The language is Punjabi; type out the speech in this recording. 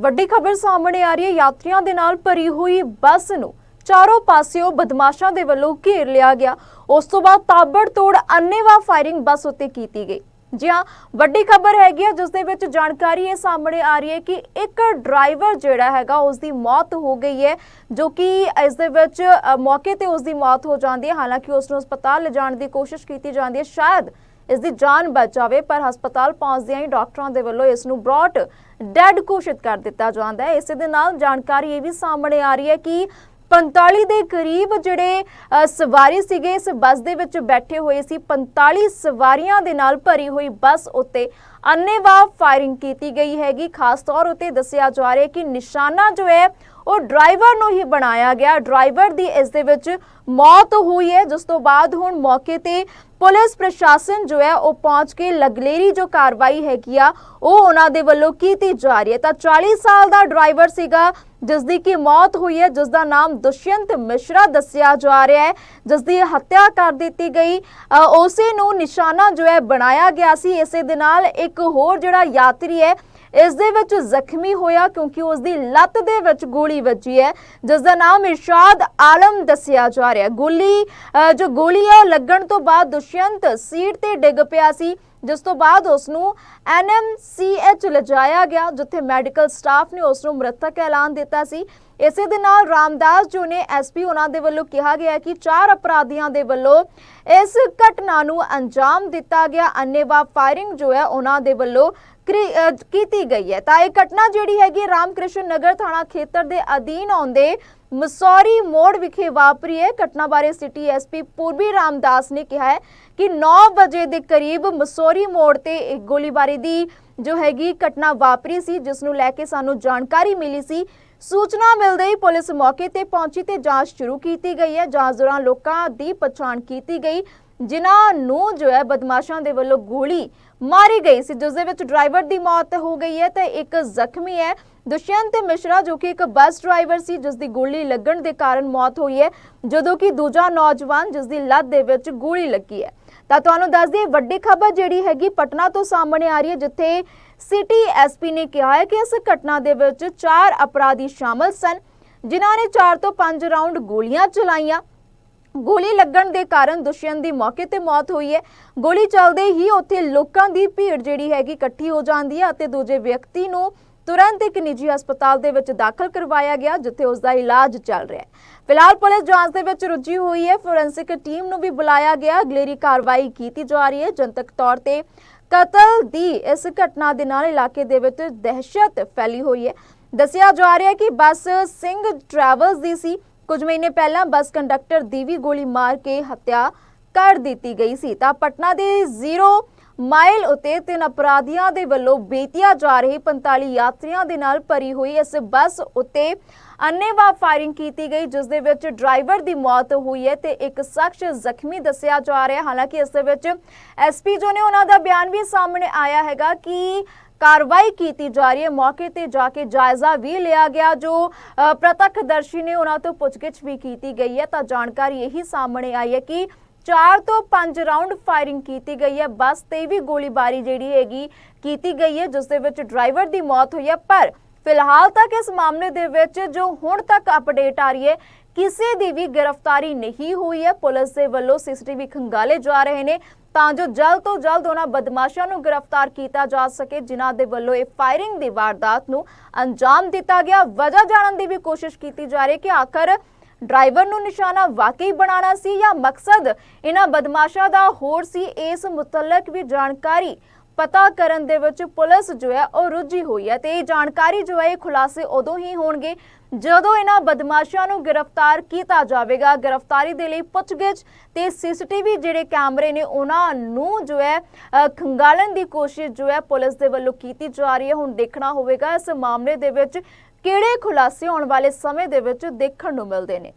ਵੱਡੀ ਖਬਰ ਸਾਹਮਣੇ ਆ ਰਹੀ ਹੈ। ਯਾਤਰੀਆਂ ਦੇ ਨਾਲ ਭਰੀ ਹੋਈ ਬੱਸ ਨੂੰ ਚਾਰੋਂ ਪਾਸਿਓਂ ਬਦਮਾਸ਼ਾਂ ਦੇ ਵੱਲੋਂ ਘੇਰ ਲਿਆ ਗਿਆ। ਉਸ ਤੋਂ ਬਾਅਦ ਤਾਬੜਤੋੜ ਅੰਨੇਵਾਹ ਫਾਇਰਿੰਗ ਬੱਸ ਉੱਤੇ ਕੀਤੀ ਗਈ। ਜੀ ਹਾਂ, ਵੱਡੀ ਖਬਰ ਹੈਗੀ ਹੈ, ਜਿਸ ਦੇ ਵਿੱਚ ਜਾਣਕਾਰੀ ਇਹ ਸਾਹਮਣੇ ਆ ਰਹੀ ਹੈ ਕਿ ਇੱਕ ਡਰਾਈਵਰ ਜਿਹੜਾ ਹੈਗਾ ਉਸ ਦੀ ਮੌਤ ਹੋ ਗਈ ਹੈ, ਜੋ ਕਿ ਇਸ ਦੇ ਵਿੱਚ ਮੌਕੇ ਤੇ ਉਸ ਦੀ ਮੌਤ ਹੋ ਜਾਂਦੀ ਹੈ। ਹਾਲਾਂਕਿ ਉਸ ਨੂੰ ਹਸਪਤਾਲ ਲਿਜਾਣ ਦੀ ਕੋਸ਼ਿਸ਼ ਕੀਤੀ ਜਾਂਦੀ ਹੈ। ਸ਼ਾਇਦ ਇਸ ਦੀ ਜਾਨ ਬਚ ਪਰ ਹਸਪਤਾਲ ਪਹੁੰਚਦਿਆਂ ਹੀ ਡਾਕਟਰਾਂ ਦੇ ਵੱਲੋਂ ਇਸ ਨੂੰ ਬ੍ਰੌਟ ਡੈਡ ਘੋਸ਼ਿਤ ਕਰ ਦਿੱਤਾ ਜਾਂਦਾ ਹੈ। ਇਸੇ ਦੇ ਨਾਲ ਜਾਣਕਾਰੀ ਇਹ ਵੀ ਸਾਹਮਣੇ ਆ ਰਹੀ ਹੈ ਕਿ 45 ਦੇ ਕਰੀਬ ਜਿਹੜੇ ਸਵਾਰੀ ਸੀਗੇ, ਇਸ ਬੱਸ ਦੇ ਵਿੱਚ ਬੈਠੇ ਹੋਏ ਸੀ। 45 ਸਵਾਰੀਆਂ ਦੇ ਨਾਲ ਭਰੀ ਹੋਈ ਬੱਸ ਉੱਤੇ ਅੰਨੇਵਾਹ ਫਾਇਰਿੰਗ ਕੀਤੀ ਗਈ ਹੈਗੀ। ਖਾਸ ਤੌਰ ਉਤੇ ਦੱਸਿਆ ਜਾ ਰਿਹਾ ਕਿ ਨਿਸ਼ਾਨਾ ਜੋ ਹੈ ਉਹ ਡਰਾਈਵਰ ਨੂੰ ਹੀ ਬਣਾਇਆ ਗਿਆ। ਡਰਾਈਵਰ ਦੀ ਇਸ ਦੇ ਵਿੱਚ ਮੌਤ ਹੋਈ ਹੈ। ਜਿਸ ਤੋਂ ਬਾਅਦ ਹੁਣ ਮੌਕੇ ਤੇ ਪੁਲਿਸ ਪ੍ਰਸ਼ਾਸਨ ਜੋ ਹੈ, ਉਹ ਪਹੁੰਚ ਕੇ ਲਗਲੇਰੀ ਜੋ ਕਾਰਵਾਈ ਹੈਗੀ ਆ, ਉਹ ਉਹਨਾਂ ਦੇ ਵੱਲੋਂ ਕੀਤੀ ਜਾ ਰਹੀ ਹੈ। ਤਾਂ 40 ਸਾਲ ਦਾ ਡਰਾਈਵਰ ਸੀਗਾ, ਜਿਸ ਦੀ ਕੀ ਮੌਤ ਹੋਈ ਹੈ, ਜਿਸ ਦਾ ਨਾਮ ਦੁਸ਼ਯੰਤ ਮਿਸ਼ਰਾ ਦੱਸਿਆ ਜਾ ਰਿਹਾ ਹੈ, ਜਿਸ ਦੀ ਹੱਤਿਆ ਕਰ ਦਿੱਤੀ ਗਈ। ਉਸੇ ਨੂੰ ਨਿਸ਼ਾਨਾ ਜੋ ਹੈ, ਬਣਾਇਆ ਗਿਆ ਸੀ। ਇਸੇ ਦੇ ਨਾਲ ਇੱਕ ਹੋਰ ਜਿਹੜਾ ਯਾਤਰੀ ਹੈ ਇਸ ਦੇ ਵਿੱਚ ਜ਼ਖਮੀ ਹੋਇਆ ਕਿਉਂਕਿ ਉਸ ਦੀ ਲੱਤ ਦੇ ਵਿੱਚ ਗੋਲੀ ਵੱਜੀ ਹੈ ਜਿਸ ਦਾ ਨਾਮ ਇਰਸ਼ਾਦ ਆਲਮ ਦੱਸਿਆ ਜਾ ਰਿਹਾ ਗੋਲੀ ਅ, ਜੋ ਗੋਲੀ ਹੈ ਲੱਗਣ ਤੋਂ ਬਾਅਦ ਦੁਸ਼ਯੰਤ ਸੀਟ ਤੇ ਡਿੱਗ ਪਿਆ ਸੀ। ਜਿਸ ਤੋਂ ਬਾਅਦ ਉਸ ਨੂੰ ਐਨਐਮਸੀਐਚ ਲਿਜਾਇਆ ਗਿਆ, ਜਿੱਥੇ ਮੈਡੀਕਲ ਸਟਾਫ ਨੇ ਉਸ ਨੂੰ ਮ੍ਰਿਤਕ ਐਲਾਨ ਦਿੱਤਾ ਸੀ। ਇਸੇ ਦੇ ਨਾਲ ਰਾਮਦਾਸ, ਜੋ ਨੇ ਐਸਪੀ ਉਹਨਾਂ ਦੇ ਵੱਲੋਂ ਕਿਹਾ ਗਿਆ ਕਿ ਚਾਰ ਅਪਰਾਧੀਆਂ ਦੇ ਵੱਲੋਂ ਇਸ ਘਟਨਾ ਨੂੰ ਅੰਜਾਮ ਦਿੱਤਾ ਗਿਆ। ਅੰਨੇਵਾਹ ਫਾਇਰਿੰਗ ਜੋ ਹੈ, ਉਹਨਾਂ ਦੇ ਵੱਲੋਂ ਕੀਤੀ ਗਈ ਹੈ। ਤਾਂ ਇਹ ਘਟਨਾ ਜਿਹੜੀ ਹੈਗੀ ਰਾਮਕ੍ਰਿਸ਼ਨ ਨਗਰ ਥਾਣਾ ਖੇਤਰ ਦੇ ਅਧੀਨ ਆਉਂਦੇ ਮਸੌਰੀ ਮੋੜ ਵਿਖੇ ਵਾਪਰੀ ਹੈ। ਘਟਨਾ ਬਾਰੇ ਸਿਟੀ ਐਸਪੀ ਪੂਰਬੀ ਰਾਮਦਾਸ ਨੇ ਕਿਹਾ ਹੈ ਕਿ 9 ਵਜੇ ਦੇ ਕਰੀਬ ਮਸੌਰੀ ਮੋੜ ਤੇ ਇੱਕ ਗੋਲੀਬਾਰੀ ਦੀ ਜੋ ਹੈਗੀ ਘਟਨਾ ਵਾਪਰੀ ਸੀ, ਜਿਸ ਨੂੰ ਲੈ ਕੇ ਸਾਨੂੰ ਜਾਣਕਾਰੀ ਮਿਲੀ ਸੀ। ਸੂਚਨਾ ਮਿਲਦੇ ਹੀ ਪੁਲਿਸ ਮੌਕੇ ਤੇ ਪਹੁੰਚੀ ਤੇ ਜਾਂਚ ਸ਼ੁਰੂ ਕੀਤੀ ਗਈ ਹੈ। ਜਾਂਚ ਦੌਰਾਨ ਲੋਕਾਂ ਦੀ ਪਛਾਣ ਕੀਤੀ ਗਈ। ਜਿਨ੍ਹਾਂ ਨੂੰ ਜੋ ਹੈ ਬਦਮਾਸ਼ਾਂ ਦੇ ਵੱਲੋਂ ਗੋਲੀ ਮਾਰੀ ਗਈ ਸੀ, ਜਿਸ ਦੇ ਵਿੱਚ ਡਰਾਈਵਰ ਦੀ ਮੌਤ ਹੋ ਗਈ ਹੈ ਤੇ ਇੱਕ ਜ਼ਖਮੀ ਹੈ ਦੁਸ਼ਯੰਤ ਮਿਸ਼ਰਾ, ਜੋ ਕਿ ਇੱਕ ਬੱਸ ਡਰਾਈਵਰ ਸੀ, ਜਿਸ ਦੀ ਗੋਲੀ ਲੱਗਣ ਦੇ ਕਾਰਨ ਮੌਤ ਹੋਈ ਹੈ, ਜਦੋਂ ਕਿ ਦੂਜਾ ਨੌਜਵਾਨ ਜਿਸ ਦੀ ਲੱਤ ਦੇ ਵਿੱਚ ਗੋਲੀ ਲੱਗੀ ਹੈ। ਤਾਂ ਤੁਹਾਨੂੰ ਦੱਸ ਦਈਏ, ਵੱਡੀ ਖਬਰ ਜਿਹੜੀ ਹੈਗੀ ਪਟਨਾ ਤੋਂ ਸਾਹਮਣੇ ਆ ਰਹੀ ਹੈ, ਜਿੱਥੇ ਸਿਟੀ ਐਸਪੀ ਨੇ ਕਿਹਾ ਹੈ ਕਿ ਇਸ ਘਟਨਾ ਦੇ ਵਿੱਚ ਚਾਰ ਅਪਰਾਧੀ ਸ਼ਾਮਲ ਸਨ, ਜਿਨ੍ਹਾਂ ਨੇ 4 ਤੋਂ 5 ਰਾਉਂਡ ਗੋਲੀਆਂ ਚਲਾਈਆਂ। ਗੋਲੀ ਲੱਗਣ ਦੇ ਕਾਰਨ ਦੁਸ਼ਯੰਤ ਦੀ ਮੌਕੇ ਤੇ ਮੌਤ ਹੋਈ ਹੈ। ਗੋਲੀ ਚੱਲਦੇ ਹੀ ਉੱਥੇ ਲੋਕਾਂ ਦੀ ਭੀੜ ਜਿਹੜੀ ਹੈਗੀ ਇਕੱਠੀ ਹੋ ਜਾਂਦੀ ਹੈ ਅਤੇ ਦੂਜੇ ਵਿਅਕਤੀ ਨੂੰ ਤੁਰੰਤ ਇੱਕ ਨਿੱਜੀ ਹਸਪਤਾਲ ਦੇ ਵਿੱਚ ਦਾਖਲ ਕਰਵਾਇਆ ਗਿਆ, ਜਿੱਥੇ ਉਸ ਦਾ ਇਲਾਜ ਚੱਲ ਰਿਹਾ ਹੈ। ਫਿਲਹਾਲ ਪੁਲਿਸ ਜਾਂਚ ਦੇ ਵਿੱਚ ਰੁੱਝੀ ਹੋਈ ਹੈ। ਫੋਰੈਂਸਿਕ ਟੀਮ ਨੂੰ ਵੀ ਬੁਲਾਇਆ ਗਿਆ। ਅਗਲੇਰੀ ਕਾਰਵਾਈ ਕੀਤੀ ਜਾ ਰਹੀ ਹੈ। ਜਨਤਕ ਤੌਰ ਤੇ ਕਤਲ ਦੀ ਇਸ ਘਟਨਾ ਦੇ ਨਾਲ ਇਲਾਕੇ ਦੇ ਵਿੱਚ ਦਹਿਸ਼ਤ ਫੈਲੀ ਹੋਈ ਹੈ। ਦੱਸਿਆ ਜਾ ਰਿਹਾ ਹੈ ਕਿ ਬੱਸ ਸਿੰਘ ਟਰੈਵਲਸ ਦੀ ਸੀ। ਕੁਝ ਮਹੀਨੇ ਪਹਿਲਾਂ ਬੱਸ ਕੰਡਕਟਰ ਦੀ ਵੀ ਗੋਲੀ ਮਾਰ ਕੇ ਹੱਤਿਆ ਕਰ ਦਿੱਤੀ ਗਈ ਸੀ। ਤਾਂ ਪਟਨਾ ਦੇ ਜ਼ੀਰੋ ਮਾਈਲ ਉਤੇ ਤਿੰਨ ਅਪਰਾਧੀਆਂ ਦੇ ਵੱਲੋਂ ਬੇਤੀਆ ਜਾ ਰਹੀ 45 ਯਾਤਰੀਆਂ ਦੇ ਨਾਲ ਭਰੀ ਹੋਈ ਇਸ ਬੱਸ ਉਤੇ ਅੰਨੇਵਾਹ ਫਾਇਰਿੰਗ ਕੀਤੀ ਗਈ ਜਿਸ ਦੇ ਵਿੱਚ ਡਰਾਈਵਰ ਦੀ ਮੌਤ ਹੋਈ ਹੈ ਤੇ ਇੱਕ ਸ਼ਖਸ ਜ਼ਖਮੀ ਦੱਸਿਆ ਜਾ ਰਿਹਾ। ਹਾਲਾਂਕਿ ਇਸ ਦੇ ਵਿੱਚ ਐਸਪੀ ਜੋ ਨੇ ਉਹਨਾਂ ਦਾ ਬਿਆਨ ਵੀ ਸਾਹਮਣੇ ਆਇਆ ਹੈਗਾ ਕਿ ਕਾਰਵਾਈ ਕੀਤੀ ਜਾ ਰਹੀ ਹੈ। ਮੌਕੇ ਤੇ ਜਾ ਕੇ ਜਾਇਜ਼ਾ ਵੀ ਲਿਆ ਗਿਆ ਜੋ ਅ, ਪ੍ਰਤੱਖਦਰਸ਼ੀ ਨੇ ਉਹਨਾਂ ਤੋਂ ਪੁੱਛਗਿੱਛ ਵੀ ਕੀਤੀ ਗਈ ਹੈ। ਤਾਂ ਜਾਣਕਾਰੀ ਇਹੀ ਸਾਹਮਣੇ ਆਈ ਹੈ ਕਿ 4 ਤੋਂ 5 ਰਾਉਂਡ ਫਾਇਰਿੰਗ ਕੀਤੀ ਗਈ ਹੈ। ਬੱਸ ਤੇ ਵੀ ਗੋਲੀਬਾਰੀ ਜਿਹੜੀ ਹੈਗੀ ਕੀਤੀ ਗਈ ਹੈ, ਜਿਸ ਦੇ ਵਿੱਚ ਡਰਾਈਵਰ ਦੀ ਮੌਤ ਹੋਈ ਹੈ। ਪਰ ਫਿਲਹਾਲ ਤੱਕ ਇਸ ਮਾਮਲੇ ਦੇ ਵਿੱਚ ਜੋ ਹੁਣ ਤੱਕ ਅਪਡੇਟ ਆ ਰਹੀ ਹੈ, ਕਿਸੇ ਦੀ ਵੀ ਗ੍ਰਿਫਤਾਰੀ ਨਹੀਂ ਹੋਈ ਹੈ। ਪੁਲਿਸ ਦੇ ਵੱਲੋਂ ਸੀਸੀਟੀਵੀ ਖੰਗਾਲੇ ਜਾ ਰਹੇ ਨੇ ਤਾਂ ਜੋ ਜਲਦ ਤੋਂ ਜਲਦ ਉਹਨਾਂ ਬਦਮਾਸ਼ਾਂ ਨੂੰ ਗ੍ਰਿਫਤਾਰ ਕੀਤਾ ਜਾ ਸਕੇ, ਜਿਨ੍ਹਾਂ ਦੇ ਵੱਲੋਂ ਇਹ ਫਾਇਰਿੰਗ ਦੀ ਵਾਰਦਾਤ ਨੂੰ ਅੰਜਾਮ ਦਿੱਤਾ ਗਿਆ। ਵਜ੍ਹਾ ਜਾਣਨ ਦੀ ਵੀ ਕੋਸ਼ਿਸ਼ ਕੀਤੀ ਜਾ ਰਹੀ ਹੈ ਕਿ ਆਖਰ ਡਰਾਈਵਰ ਨੂੰ ਨਿਸ਼ਾਨਾ ਵਾਕਈ ਬਣਾਉਣਾ ਸੀ ਜਾਂ ਮਕਸਦ ਇਹਨਾਂ ਬਦਮਾਸ਼ਾਂ ਦਾ ਹੋਰ ਸੀ ਇਸ ਮੁਤਲਕ ਵੀ ਜਾਣਕਾਰੀ ਪਤਾ ਕਰਨ ਦੇ ਵਿੱਚ ਪੁਲਿਸ ਜੋ ਹੈ ਉਹ ਰੁੱਝੀ ਹੋਈ ਹੈ ਤੇ ਇਹ ਜਾਣਕਾਰੀ ਜੋ ਹੈ ਇਹ ਖੁਲਾਸੇ ਉਦੋਂ ਹੀ ਹੋਣਗੇ ਜਦੋਂ ਇਹਨਾਂ ਬਦਮਾਸ਼ਾਂ ਨੂੰ ਗ੍ਰਿਫਤਾਰ ਕੀਤਾ ਜਾਵੇਗਾ। ਗ੍ਰਿਫਤਾਰੀ ਦੇ ਲਈ ਪੁੱਛਗਿੱਛ ਤੇ ਸੀਸੀਟੀਵੀ ਜਿਹੜੇ ਕੈਮਰੇ ਨੇ ਉਹਨਾਂ ਨੂੰ ਜੋ ਹੈ ਅ, ਖੰਗਾਲਣ ਦੀ ਕੋਸ਼ਿਸ਼ ਜੋ ਹੈ ਪੁਲਿਸ ਦੇ ਵੱਲੋਂ ਕੀਤੀ ਜਾ ਰਹੀ ਹੈ। ਹੁਣ ਦੇਖਣਾ ਹੋਵੇਗਾ ਇਸ ਮਾਮਲੇ ਦੇ ਵਿੱਚ ਕਿਹੜੇ ਖੁਲਾਸੇ ਆਉਣ ਵਾਲੇ ਸਮੇਂ ਦੇ ਵਿੱਚ ਦੇਖਣ ਨੂੰ ਮਿਲਦੇ ਨੇ?